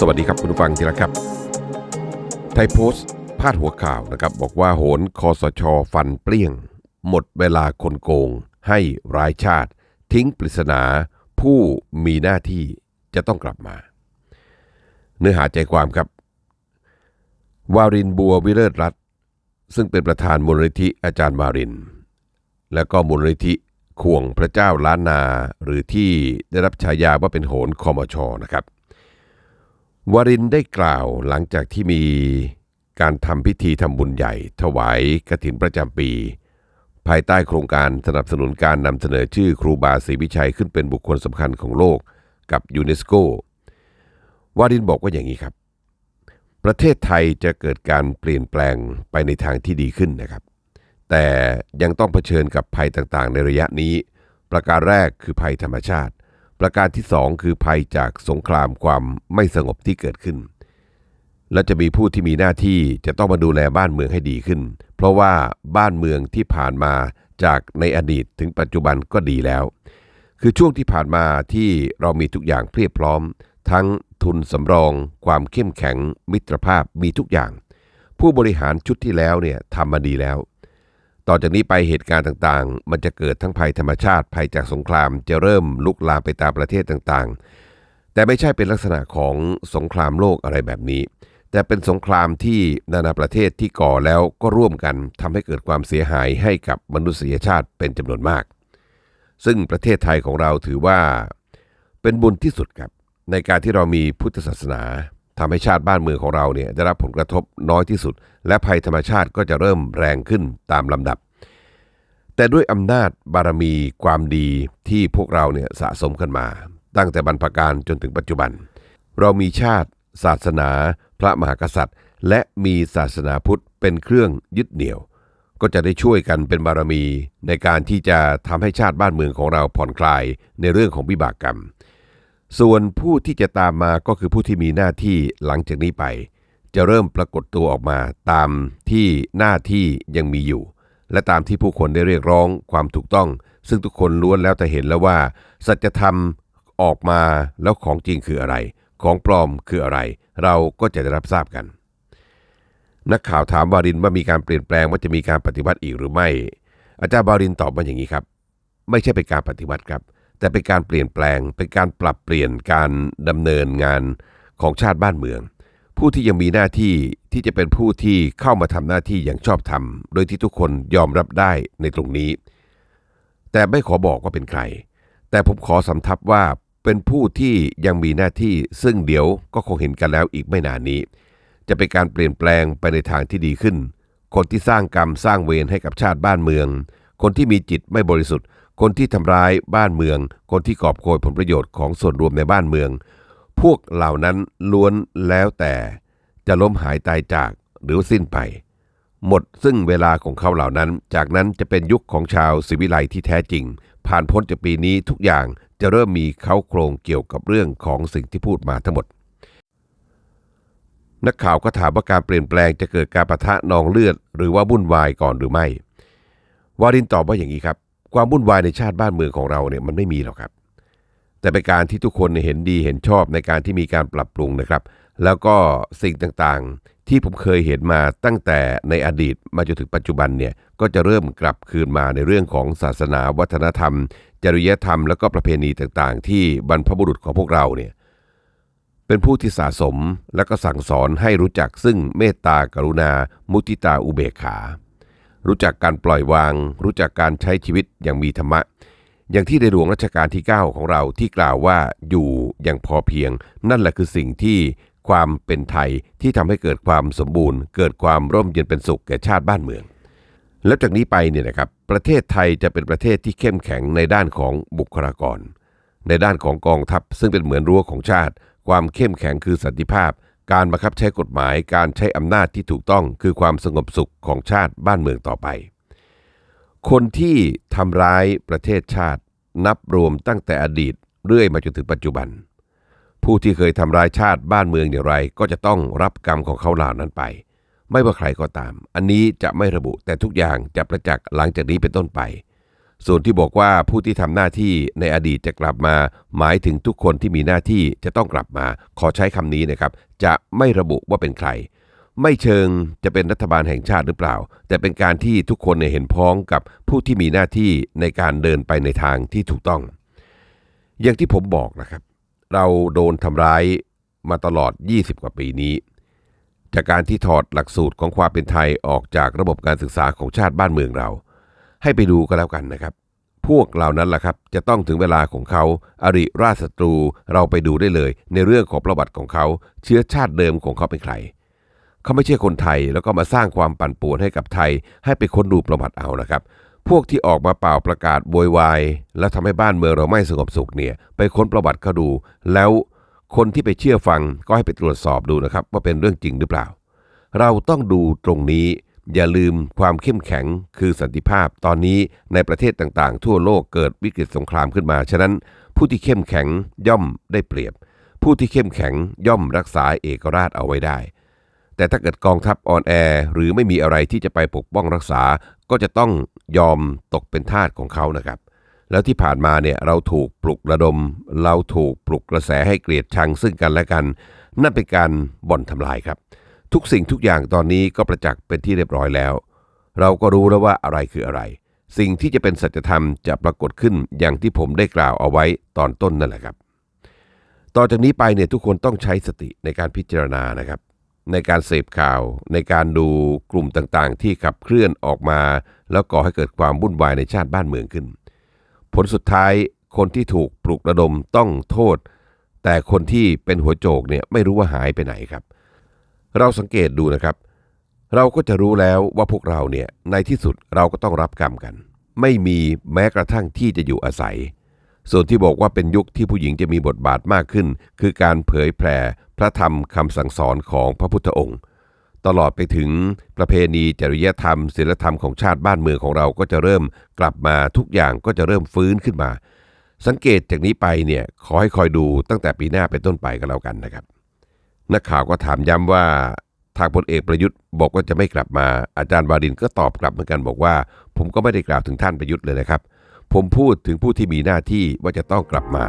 สวัสดีครับคุณผู้ฟังที่รักครับ ไทยโพสต์พาดหัวข่าวนะครับ บอกว่าโหนคอสชฟันเปรี้ยง หมดเวลาคนโกง ให้รายชาติ ทิ้งปริศนา ผู้มีหน้าที่จะต้องกลับมา เนื้อหาใจความครับ วารินบัววิเลิศรัตซึ่งเป็นประธานมูลนิธิอาจารย์วาริน และก็มูลนิธิข่วงพระเจ้าล้านนา หรือที่ได้รับฉายาว่าเป็นโหนคอมชนะครับ วารินได้กล่าวหลังจากที่มีการทำพิธีทำบุญใหญ่ ถวายกฐินประจำปี ภายใต้โครงการสนับสนุนการนำเสนอชื่อครูบาศรีวิชัยขึ้นเป็นบุคคลสำคัญของโลกกับยูเนสโกวารินบอกว่าอย่างนี้ครับ ประเทศไทยจะเกิดการเปลี่ยนแปลงไปในทางที่ดีขึ้นนะครับ แต่ยังต้องเผชิญกับภัยต่างๆ ในระยะนี้ ประการแรกคือภัยธรรมชาติ ประการที่สองคือภัยจากสงครามความไม่สงบที่เกิดขึ้น และจะมีผู้ที่มีหน้าที่จะต้องมาดูแลบ้านเมืองให้ดีขึ้น เพราะว่าบ้านเมืองที่ผ่านมาจากในอดีตถึงปัจจุบันก็ดีแล้ว คือช่วงที่ผ่านมาที่เรามีทุกอย่างเพียบพร้อม ทั้งทุนสำรอง ความเข้มแข็ง มิตรภาพมีทุกอย่าง ผู้บริหารชุดที่แล้วเนี่ยทำมาดีแล้ว ต่อจากนี้ไปเหตุการณ์ต่างๆ มันจะเกิดทั้งภัยธรรมชาติภัยจากสงครามจะเริ่มลุกลามไปตามประเทศต่างๆ แต่ไม่ใช่เป็นลักษณะของสงครามโลกอะไรแบบนี้ แต่เป็นสงครามที่นานาประเทศที่ก่อแล้วก็ร่วมกันทำให้เกิดความเสียหายให้กับมนุษยชาติเป็นจำนวนมาก ซึ่งประเทศไทยของเราถือว่า เป็นบุญที่สุดครับในการที่เรามีพุทธศาสนา ทำให้ชาติบ้านเมืองของเราเนี่ยได้รับผลกระทบน้อยที่สุด และภัยธรรมชาติก็จะเริ่มแรงขึ้นตามลำดับ แต่ด้วยอำนาจบารมีความดีที่พวกเราเนี่ยสะสมกันมา ตั้งแต่บรรพการจนถึงปัจจุบัน เรามีชาติ ศาสนา พระมหากษัตริย์ และมีศาสนาพุทธเป็นเครื่องยึดเหนี่ยว ก็จะได้ช่วยกันเป็นบารมีในการที่จะทำให้ชาติบ้านเมืองของเราผ่อนคลายในเรื่องของวิบากกรรม ส่วนผู้ที่จะตามมาก็คือผู้ที่มีหน้าที่หลังจากนี้ไป จะเริ่มปรากฏตัวออกมาตามที่หน้าที่ยังมีอยู่ และตามที่ผู้คนได้เรียกร้องความถูกต้อง ซึ่งทุกคนล้วนแล้วแต่เห็นแล้วว่า สัจธรรมออกมาแล้วของจริงคืออะไร ของปลอมคืออะไร เราก็จะได้รับทราบกัน นักข่าวถามวารินว่ามีการเปลี่ยนแปลงว่าจะมีการปฏิวัติอีกหรือไม่ อาจารย์วารินตอบมาอย่างนี้ครับ ไม่ใช่เป็นการปฏิวัติครับ แต่เป็นการเปลี่ยนแปลง เป็นการปรับเปลี่ยนการดำเนินงานของชาติบ้านเมือง ผู้ที่ยังมีหน้าที่ที่จะเป็นผู้ที่เข้ามาทำหน้าที่อย่างชอบธรรม โดยที่ทุกคนยอมรับได้ในตรงนี้ แต่ไม่ขอบอกว่าเป็นใคร แต่ผมขอสำทับว่าเป็นผู้ที่ยังมีหน้าที่ซึ่งเดี๋ยวก็คงเห็นกันแล้วอีกไม่นานนี้ จะเป็นการเปลี่ยนแปลงไปในทางที่ดีขึ้น คนที่สร้างกรรมสร้างเวรให้กับชาติบ้านเมือง คนที่มีจิตไม่บริสุทธิ์ คนที่ทำร้ายบ้านเมือง คนที่กอบโกยผลประโยชน์ของส่วนรวมในบ้านเมือง พวกเหล่านั้นล้วนแล้วแต่จะล้มหายตายจากหรือสิ้นไป หมดซึ่งเวลาของเขาเหล่านั้น จากนั้นจะเป็นยุคของชาวศิวิไลที่แท้จริง ผ่านพ้นจากปีนี้ทุกอย่างจะเริ่มมีเขาโครงเกี่ยวกับเรื่องของสิ่งที่พูดมาทั้งหมด นักข่าวก็ถามว่าการเปลี่ยนแปลงจะเกิดการประทะนองเลือด หรือว่าวุ่นวายก่อนหรือไม่ วารินตอบว่าอย่างนี้ครับ ความวุ่นวายในชาติบ้านเมืองของเราเนี่ยมันไม่มีหรอกครับ แต่เป็นการที่ทุกคนเห็นดีเห็นชอบในการที่มีการปรับปรุงนะครับ แล้วก็สิ่งต่างๆที่ผมเคยเห็นมาตั้งแต่ในอดีตมาจนถึงปัจจุบันเนี่ยก็จะเริ่มกลับคืนมาในเรื่องของศาสนาวัฒนธรรม จริยธรรม แล้วก็ประเพณีต่างๆ ที่บรรพบุรุษของพวกเราเนี่ยเป็นผู้ที่สะสมและก็สั่งสอนให้รู้จักซึ่งเมตตากรุณา มุติตาอุเบกขา รู้จักการปล่อยวาง รู้จักการใช้ชีวิตอย่างมีธรรมะ อย่างที่ในหลวงรัชกาลที่ 9 ของเราที่กล่าวว่าอยู่อย่างพอเพียง นั่นแหละคือสิ่งที่ความเป็นไทยที่ทำให้เกิดความสมบูรณ์ เกิดความร่มเย็นเป็นสุขแก่ชาติบ้านเมือง แล้วจากนี้ไปเนี่ยนะครับประเทศไทยจะเป็นประเทศที่เข้มแข็งในด้านของบุคลากร ในด้านของกองทัพซึ่งเป็นเหมือนรั้วของชาติ ความเข้มแข็งคือสันติภาพ การบังคับใช้กฎหมายการใช้อำนาจที่ถูกต้องคือความสงบสุขของชาติบ้านเมืองต่อไป คนที่ทำร้ายประเทศชาตินับรวมตั้งแต่อดีตเรื่อยมาจนถึงปัจจุบัน ผู้ที่เคยทำร้ายชาติบ้านเมืองอย่างไร ก็จะต้องรับกรรมของเขาเหล่านั้นไป ไม่ว่าใครก็ตาม อันนี้จะไม่ระบุแต่ทุกอย่างจะประจักษ์หลังจากนี้เป็นต้นไป ส่วนที่บอกว่าผู้ที่ทำหน้าที่ในอดีตจะกลับมา หมายถึงทุกคนที่มีหน้าที่จะต้องกลับมา ขอใช้คำนี้นะครับ จะไม่ระบุว่าเป็นใคร ไม่เชิงจะเป็นรัฐบาลแห่งชาติหรือเปล่า แต่เป็นการที่ทุกคนเนี่ยเห็นพ้องกับผู้ที่มีหน้าที่ในการเดินไปในทางที่ถูกต้อง อย่างที่ผมบอกนะครับ เราโดนทำร้ายมาตลอด 20 กว่าปีนี้ จากการที่ถอดหลักสูตรของความเป็นไทยออกจากระบบการศึกษาของชาติบ้านเมืองเรา ให้ไปดูก็แล้วกันนะครับ พวกเหล่านั้นล่ะครับจะต้องถึงเวลาของเขาอริราชศัตรูเราไปดูได้เลย ในเรื่องของประวัติของเขา เชื้อชาติเดิมของเขาเป็นใครเขาไม่ใช่คนไทยแล้วก็มาสร้างความปั่นป่วนให้กับไทย ให้ไปค้นดูประวัติเอานะครับ พวกที่ออกมาเป่าประกาศโวยวายแล้วทำให้บ้านเมืองเราไม่สงบสุขเนี่ย ไปค้นประวัติเขาดู แล้วคนที่ไปเชื่อฟังก็ให้ไปตรวจสอบดูนะครับ ว่าเป็นเรื่องจริงหรือเปล่า เราต้องดูตรงนี้ อย่าลืมความเข้มแข็งคือสันติภาพตอนนี้ในประเทศต่างๆ ทั่วโลกเกิดวิกฤตสงครามขึ้นมา ฉะนั้นผู้ที่เข้มแข็งย่อมได้เปรียบ ผู้ที่เข้มแข็งย่อมรักษาเอกราชเอาไว้ได้ แต่ถ้าเกิดกองทัพออนแอร์หรือไม่มีอะไรที่จะไปปกป้องรักษา ก็จะต้องยอมตกเป็นทาสของเขานะครับ แล้วที่ผ่านมาเนี่ยเราถูกปลุกระดม เราถูกปลุกกระแสให้เกลียดชังซึ่งกันและกัน นั่นเป็นการบ่อนทำลายครับ ทุกสิ่งทุกอย่างตอนนี้ก็ประจักษ์เป็นที่เรียบร้อยแล้ว เราก็รู้แล้วว่าอะไรคืออะไร สิ่งที่จะเป็นสัจธรรมจะปรากฏขึ้นอย่างที่ผมได้กล่าวเอาไว้ตอนต้นนั่นแหละครับ ต่อจากนี้ไปเนี่ยทุกคนต้องใช้สติในการพิจารณานะครับ ในการเสพข่าว ในการดูกลุ่มต่างๆ ที่ขับเคลื่อนออกมา แล้วก่อให้เกิดความวุ่นวายในชาติบ้านเมืองขึ้น ผลสุดท้ายคนที่ถูกปลุกระดมต้องโทษ แต่คนที่เป็นหัวโจกเนี่ยไม่รู้ว่าหายไปไหนครับ เราสังเกตดูนะครับ เราก็จะรู้แล้วว่าพวกเราเนี่ยในที่สุดเราก็ต้องรับกรรมกัน ไม่มีแม้กระทั่งที่จะอยู่อาศัย ส่วนที่บอกว่าเป็นยุคที่ผู้หญิงจะมีบทบาทมากขึ้น คือการเผยแผ่พระธรรมคำสั่งสอนของพระพุทธองค์ ตลอดไปถึงประเพณีจริยธรรมศีลธรรมของชาติบ้านเมืองของเราก็จะเริ่มกลับมาทุกอย่างก็จะเริ่มฟื้นขึ้นมา สังเกตจากนี้ไปเนี่ยขอให้คอยดูตั้งแต่ปีหน้าเป็นต้นไปกันแล้วกันนะครับ นักข่าวก็ถามย้ำว่าทางพลเอกประยุทธ์บอกว่าจะไม่กลับมาอาจารย์วารินก็ตอบกลับเหมือนกันบอกว่า ผมก็ไม่ได้กล่าวถึงท่านประยุทธ์เลยนะครับ ผมพูดถึงผู้ที่มีหน้าที่ว่าจะต้องกลับมา